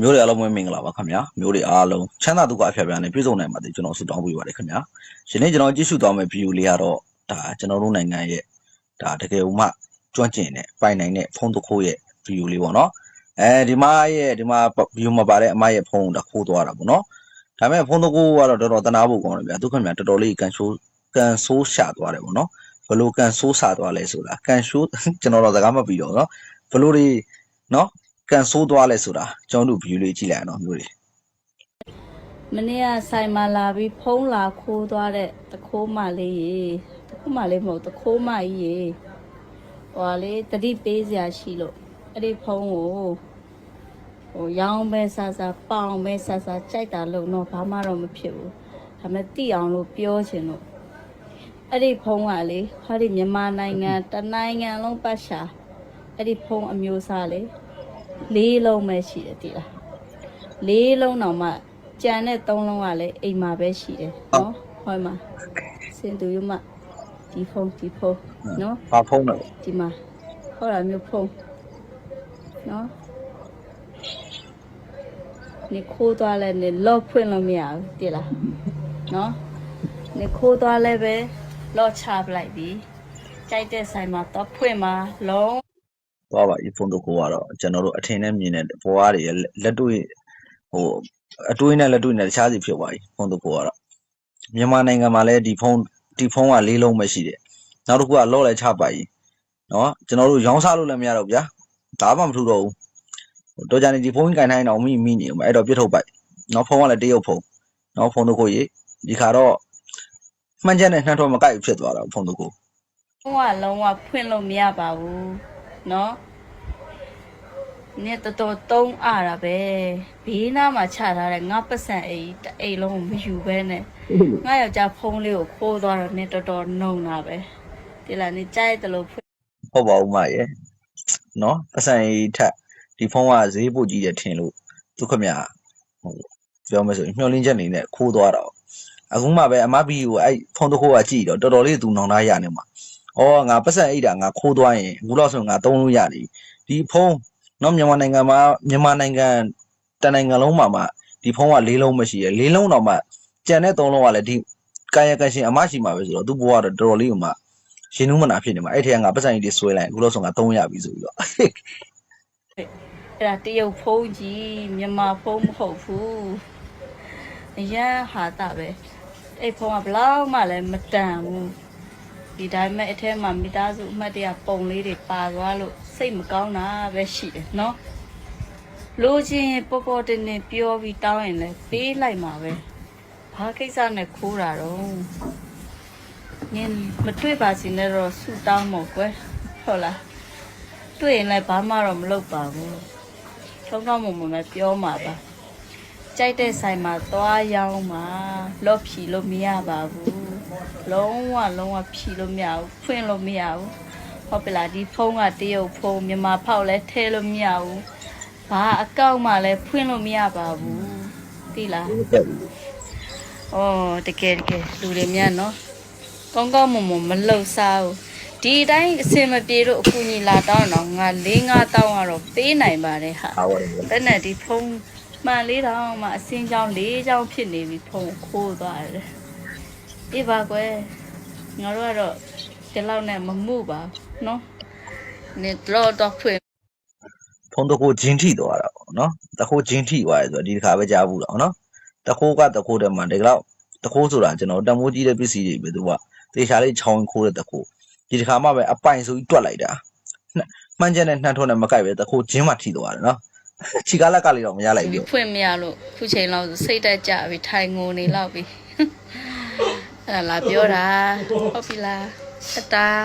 မျိုးတွေအားလုံးပဲမင်္ဂလာပါခင်ဗျာမျိုးတွေအားလုံးချမ်းသာဒုက္ခအဖျားဖျားနဲ့ပြည့်စုံနိုင်ပါစေကျွန်တော်ဆုတောင်းပေးပါတယ်ခင်ဗျာယနေ့ကျွန်တော်ကြည့်ရှုသွားမယ့်ဗီဒီယိုလေးကတော့ဒါကျွန်တော်တို့နိုင်ငံရဲ့ဒါတကယ်ဥမှကျွမ်းကျင်တဲ့ပိုင်နိုင်တဲ့ဖုန်းတစ်ခုရဲ့ဗီဒီယိုလေးပေါ့နော်အဲဒီမှာရဲ့ဒီမှာဗီဒီယိုမှာပါတဲ့အမရဲ့ဖုန်းတစ်ခုသွားတာပေါ့နော်ဒါပေမဲ့ဖုန်းတစ်ခုကတော့တော်တော်တနာဖို့ကောင်းတယ်ဗျာသူခင်ဗျာတော်တော်လေးကန်ဆိုးကန်ဆိုးရှာသွားတယ်ပေါ့နော်ဘလို့ကန်ဆိုးရှာသွားလဲဆိုတာကန်ဆိုးကျွန်တော်တော့စကားမပြီးတော့နော်ဘလို့တွေနော် ကန်ဆိုးသွားလဲဆိုတာကျွန်တော်တို့ဗီဒီယိုလေးကြည့်လိုက်အောင်နော်မျိုးတွေမနေ့ကဆိုင်မှာလာပြီးဖုံးလာခိုးသွားတဲ့တခိုးမလေးရေတခိုးမလေးမဟုတ်တခိုးမကြီးရေဟိုလေတတိပေးစရာရှိလို့အဲ့ဒီဖုံးကိုဟိုရောင်းပဲဆာဆာပေါင်ပဲဆာဆာကြိုက်တာလို့တော့ဘာမှတော့မဖြစ်ဘူးဒါပေမဲ့တိအောင်လို့ပြောချင်လို့အဲ့ဒီဖုံးကလေဟောဒီမြန်မာနိုင်ငံတနိုင်ငံလုံးပတ်ရှာအဲ့ဒီဖုံးအမျိုးအစားလေ လေးလုံးပဲရှိတယ်တိလားလေးလုံးတော့မှကြံတဲ့သုံးလုံးကလည်းအိမ်မှာပဲရှိတယ်နော်ဟောမှာစင်သူရမဒီဖုန်းဒီဖုန်းနော်ဘာဖုန်းလဲဒီမှာဟောတာမျိုးဖုန်းနော်နေခိုးသွားလဲနေလော့ဖွင့်လို့မရဘူးတိလားနော်နေခိုးသွားလဲပဲလော့ချပလိုက်ပြီကြိုက်တဲ့ဆိုင်မှာတော့ဖွင့်မှာလုံး သွားပါဒီဖုန်းတစ်ခုကတော့ကျွန်တော်တို့အထင်နဲ့မြင်တဲ့ဘွားတွေရဲ့လက်တွေ့ဟိုအတွေးနဲ့လက်တွေ့နဲ့တခြားစီဖြစ်သွားပြီဖုန်းတစ်ခုကတော့မြန်မာနိုင်ငံမှာလည်းဒီဖုန်းဒီဖုန်းကလေးလုံးပဲရှိတယ်နောက်တစ်ခုကလော့လဲချပါကြီးနော်ကျွန်တော်တို့ရောင်းစားလို့လည်းမရတော့ဘူးဗျာဒါမှမထူတော့ဘူးဟိုတော့ကြနေဒီဖုန်းကင်တိုင်းတော့မိမိနေမှာအဲ့တော့ပြစ်ထုတ်ပိုက်နောက်ဖုန်းကလည်းတရုတ်ဖုန်းနောက်ဖုန်းတစ်ခုကြီးဒီခါတော့မှန်ချက်နဲ့နှမ်းတော့မကိုက်ဘူးဖြစ်သွားတာဖုန်းတစ်ခုလုံးဝလုံးဝဖွင့်လို့မရပါဘူး နော်နေတော်တော်သုံးအားတာပဲဘေးနားမှာချထားတဲ့ငါပတ်စံအိတ်တအိတ်လုံးမယူပဲနဲ့ငါယောက်ျားဖုံးလေးကိုခိုးသွားတော့နေတော်တော်နှုံတာပဲဒီလားနေကြိုက်တယ်လို့ဟုတ်ပါဦးမရဲ့နော်ပတ်စံအိတ်ထက်ဒီဖုံးကဈေးပိုကြီးတယ်ထင်လို့သူခမဟိုပြောမယ်ဆိုရင်မျောလင်းချက်နေနဲ့ခိုးသွားတာအခုမှပဲအမဘီကိုအဲ့ဖုံးတစ်ခုကကြည့်တော့တော်တော်လေးသူနောင်သားရနေမှာ ဩငါပတ်စံအိတ်တာငါခိုးသွားရင်အခုတော့ဆိုငါသုံးလို့ရတယ်ဒီဖုန်းနော်မြန်မာနိုင်ငံမှာမြန်မာနိုင်ငံတန်နိုင်ငံလုံးမှာမှဒီဖုန်းကလေးလုံးမရှိရလေးလုံးတော့မှကြံတဲ့သုံးလုံးကလည်းဒီကာယကံရှင်အမရှိမှာပဲဆိုတော့သူ့ဘဝကတော့တော်တော်လေးကမှရှင်နူးမနာဖြစ်နေမှာအဲ့ထဲကငါပတ်စံကြီးတွေဆွဲလိုက်အခုလို့ဆိုငါ300ပြီဆိုပြီးတော့အဲ့ဒါတရုတ်ဖုန်းကြီးမြန်မာဖုန်းမဟုတ်ဘူးအရန်ဟာတာပဲအဲ့ဖုန်းကဘလောက်မှလည်းမတန်ဘူး ဒီတိုင်းမဲ့အထက်မှာမိသားစုအမှတ်တရပုံလေးတွေပါသွားလို့စိတ်မကောင်းတာပဲရှိတယ်နော်လိုချင်ရင်ပေါ်ပေါ်တင်တင်ပြောပြီးတောင်းရင်လည်းပေးလိုက်မှာပဲဘာကိစ္စနဲ့ခိုးတာတော့နင်မတွေ့ပါစေနဲ့တော့ဆူတောင်းမို့ကွယ်ဟုတ်လားတွေ့ရင်လည်းဘာမှတော့မလုပ်ပါဘူးထုံးထုံးမုံမုံပဲပြောမှာပါကြိုက်တဲ့ဆိုင်မှာသွားရောင်းမှာလော့ဖြီလို့မရပါဘူး လုံးဝလုံးဝဖြီလို့မရဘူးဖွင့်လို့မရဘူးဟုတ်ပြီလားဒီဖုန်းကတရုတ်ဖုန်းမြန်မာဖောက်လဲထဲလို့မရဘူးဘာအကောင့်မှလည်းဖွင့်လို့မရပါဘူးသိလားဩတကယ်တကယ်လူတွေများနော်ကောင်းကောင်းမွန်မွန်မလှုပ်ရှားဘူးဒီအတိုင်းအစင်မပြေလို့အခုညီလာတောင်းတော့ငါ၄၅တောင်းကတော့ပေးနိုင်ပါတယ်ဟာအားပါတယ်ဘယ်နဲ့ဒီဖုန်းမှန်လေးတောင်မှအစင်းချောင်း၄ချောင်းဖြစ်နေပြီဖုန်းခိုးသွားတယ် အေးပါကွယ်ငါတို့ကတော့ဒီလောက်နဲ့မမှုပါနော်နေတော့တော့ဖွင့်ဖုန်းတစ်ခုဂျင်းထိသွားတာပေါ့နော်တစ်ခုဂျင်းထိသွားတယ်ဆိုတော့ဒီတစ်ခါပဲကြားဘူးတော့နော်တစ်ခုကတစ်ခုတည်းမှာဒီလောက်တစ်ခုဆိုတာကျွန်တော်တမိုးကြီးတဲ့ပစ္စည်းတွေပဲသူကတေချာလေးချောင်းခိုးတဲ့တစ်ခုဒီတစ်ခါမှပဲအပိုင်ဆိုပြီးတွက်လိုက်တာနှမှန်ချက်နဲ့နှမ်းထုံးနဲ့မကိုက်ပဲတစ်ခုဂျင်းမှထိသွားတယ်နော်ခြိကားလက်ကလေးတော့မရလိုက်ဘူးဖွင့်မရလို့ခုချိန်လောက်ဆိုစိတ်တက်ကြပြီထိုင်ငိုနေလောက်ပြီ အဲ့ဒါလာပြောတာဟုတ်ပြီလားအတား